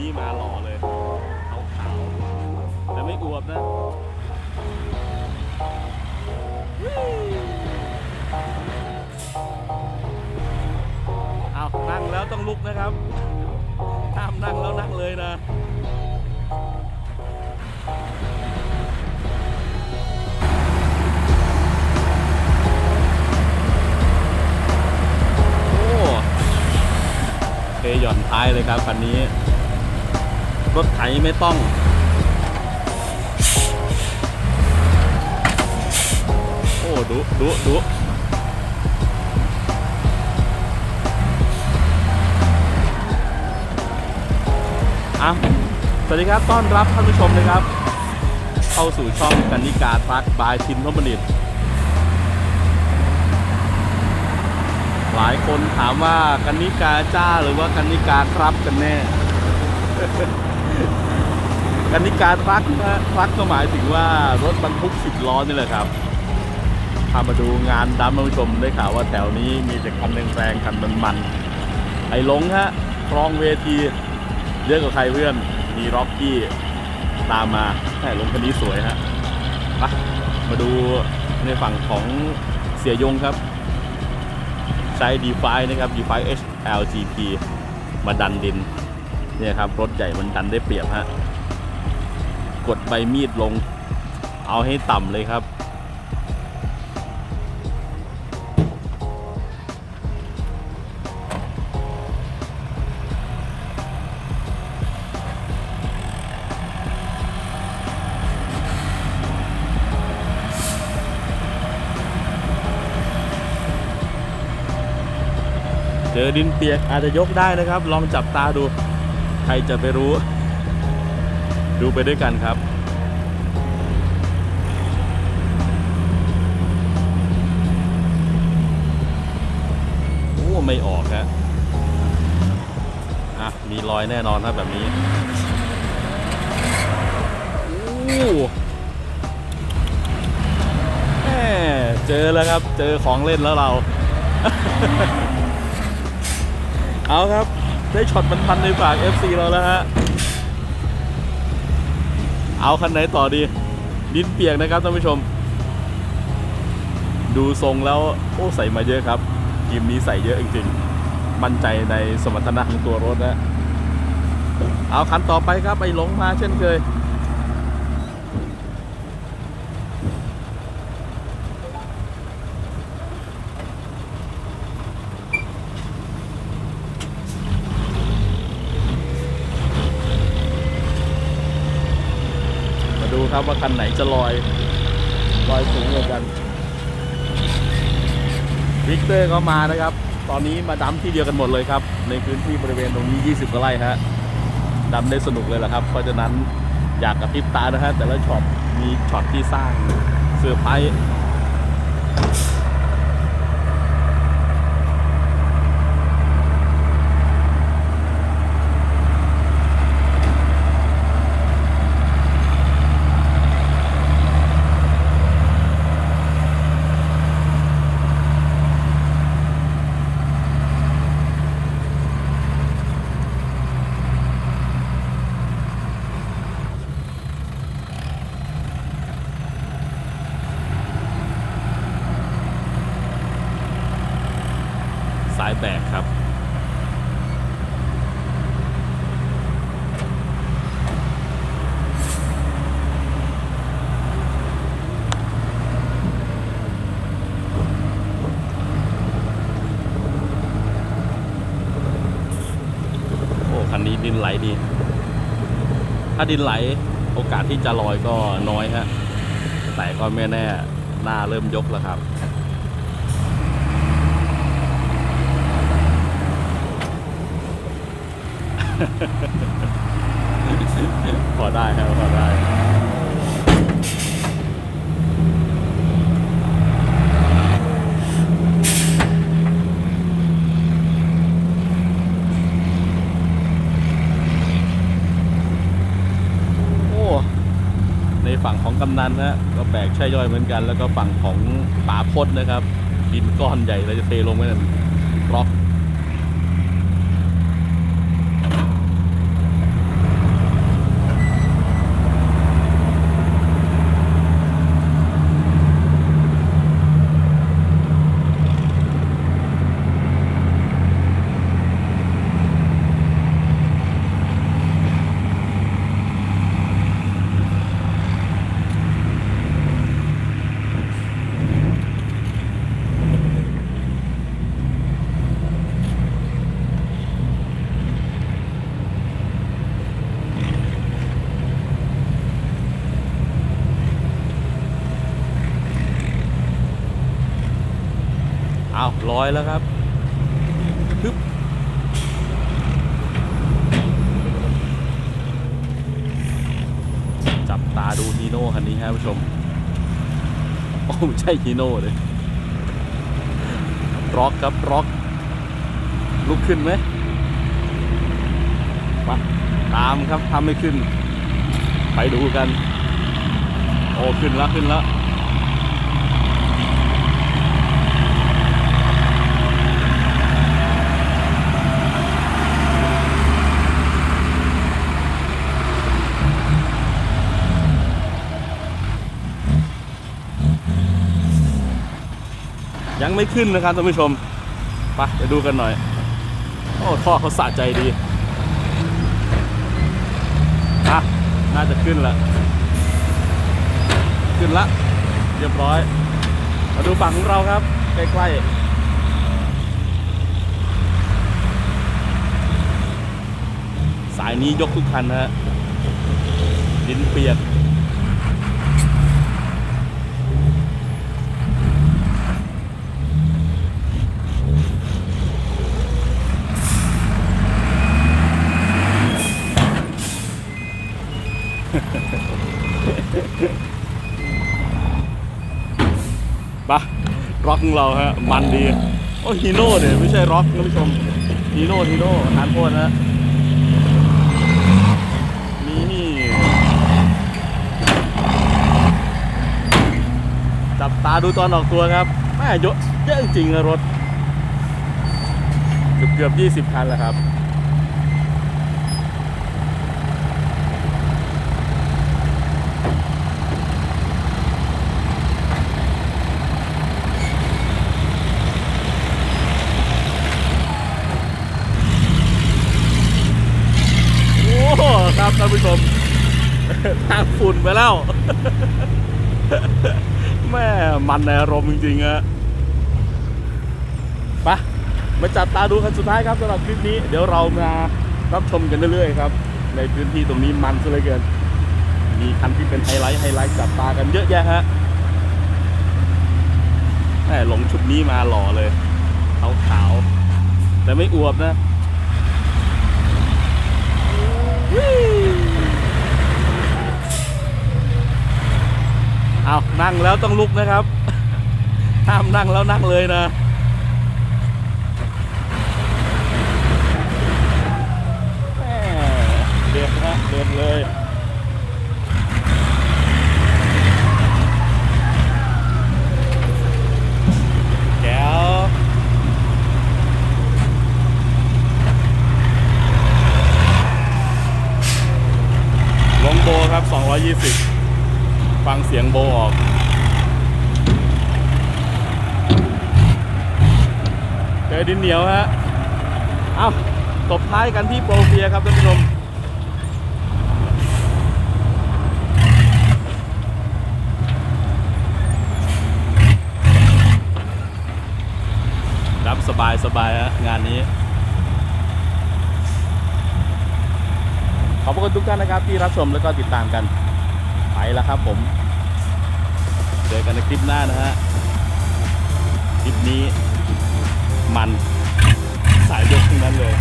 นี้มาหล่อเลยขาวขาวๆแต่ไม่อวบนะเอานั่งแล้วต้องลุกนะครับห้ามนั่งแล้วนั่งเลยนะโอ้เคหย่อนท้ายเลยครับคันนี้ รถไถไม่ต้องโอ้ดุดุดุอะสวัสดีครับต้อนรับท่านผู้ชมนะครับ เข้าสู่ช่องกันนิกาทรัคบายชินทบดิตหลายคนถามว่ากันนิกาจ้าหรือว่ากันนิกาครับกันแน่ กันนิกาทรัคนะทรัคก็หมายถึงว่ารถบรรทุกสิบล้อนี่แหละครับพามาดูงานดำท่านผู้ชมได้ข่าวว่าแถวนี้มีแต่คันแรงๆคันมันๆไอ้หลงฮะครองเวทีเยอะกว่าใครเพื่อนมีร็อกกี้ตามมาไอ้หลงคันนี้สวยฮะไปมาดูในฝั่งของเสียยงครับ ใช้ d e f i นะครับ d e f i HLGP มาดันดิน เนี่ยครับรถใหญ่มันดันได้เปรียบฮะกดใบมีดลง เอาให้ต่ำเลยครับ เจอดินเปียกอาจจะยกได้นะครับ ลองจับตาดู ครจะไปรู้ ดูไปด้วยกันครับโอ้ไม่ออกฮะอะ มีรอยแน่นอนครับแบบนี้โอ้แหมเจอแล้วครับ เจอของเล่นแล้วเรา เอาครับ ได้ช็อตมันพันในฝาก FC เราแล้วฮะ เอาคันไหนต่อดีดินเปียกนะครับท่านผู้ชม ดูทรงแล้วโอ้ใส่มาเยอะครับทีมนี้ใส่เยอะจริงๆ มั่นใจในสมรรถนะของตัวรถนะ เอาคันต่อไปครับไปหลงมาเช่นเคย ครับว่าคันไหนจะลอยลอยสูงกว่ากันวิกเตอร์ก็มานะครับ ตอนนี้มาดำที่เดียวกันหมดเลยครับ ในพื้นที่บริเวณตรงนี้ 20กว่าไร่ฮะดำได้สนุกเลยแหละครับ เพราะฉะนั้นอยากกระพริบตานะฮะแต่ละช็อตมีช็อตที่สร้างเซอร์ไพรส์ แบกครับโอ้คันนี้ดินไหลดี ถ้าดินไหลโอกาสที่จะลอยก็น้อยฮะ แต่ก็ไม่แน่ หน้าเริ่มยกแล้วครับ พอได้ครับ พอได้โอ้ในฝั่งของกำนันนะก็แบกใช่ย่อยเหมือนกัน แล้วก็ฝั่งของป๋าพดนะครับดินก้อนใหญ่เราจะเทลงไว้นั่นบล็อก ร้อยแล้วครับฮึบจับตาดูฮีโน่คันนี้ครับผู้ชม โอ้ไม่ใช่ฮีโน่เลยร็อกครับร็อก ลุกขึ้นไหมมาตามครับทำไม่ขึ้น ไปดูกัน โอ้ ขึ้นแล้ว ขึ้นแล้ว ยังไม่ขึ้นนะครับท่านผู้ชมไปเดี๋ยวดูกันหน่อย โอ้ท่อเขาสะใจดีอะน่าจะขึ้นละขึ้นละ เรียบร้อย มาดูฝั่งของเราครับ ใกล้ๆสายนี้ยกทุกคันนะฮะดินเปียก ปะร็อกของเราฮะมันดี โอ้ฮีโน่เนี่ยไม่ใช่ร็อกนะผู้ชมฮีโน่ฮีโน่ทานโทษนะฮะนี่จับตาดูตอนออกตัวครับแม่เยอะเยอะจริงนะรถ เกือบเกือบยี่สิบคันแล้วครับ โอ้ครับท่านผู้ชม ทางฝุ่นไปแล้ว แม่มันในอารมณ์จริงๆอะไปมาจับตาดูคันสุดท้ายครับสำหรับคลิปนี้ เดี๋ยวเรามารับชมกันเรื่อยๆครับ ในพื้นที่ตรงนี้มันซะเลยเกิน มีคันที่เป็นไฮไลท์ไฮไลท์จับตากันเยอะแยะฮะแม่หลงชุดนี้มาหล่อเลยขาวขาวๆแต่ไม่อวบนะ เอานั่งแล้วต้องลุกนะครับห้ามนั่งแล้วนั่งเลยนะเด็ดนะเด็ดเลยแก้วลงโบครับ 220 ฟังเสียงโบออกเจอดินเหนียวฮะ เอ้าตบท้ายกันที่โปรเฟียครับท่านผู้ชมรับสบายสบายฮะงานนี้ ขอบคุณทุกท่านนะครับที่รับชมแล้วก็ติดตามกัน ไปแล้วครับผม เจอกันในคลิปหน้านะฮะ คลิปนี้มันสายยกทั้งนั้นเลย